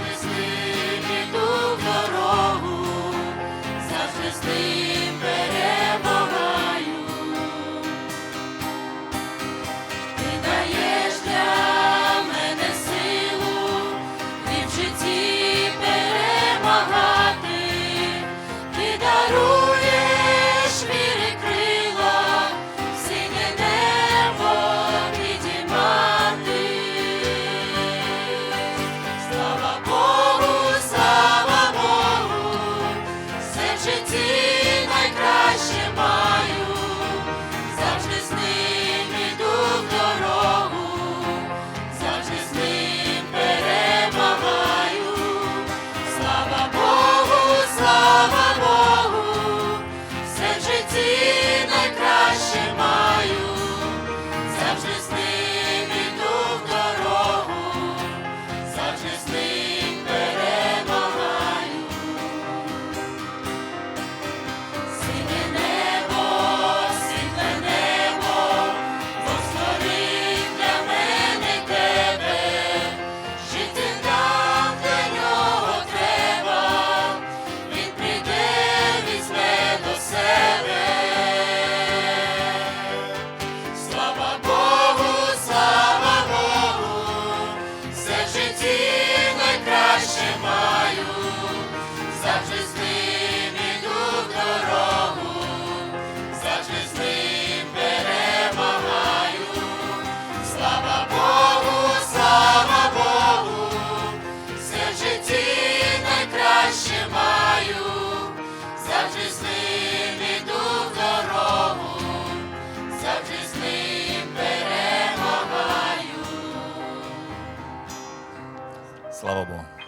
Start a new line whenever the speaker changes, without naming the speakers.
захрести піду в дорогу, захрести.
Слава Богу.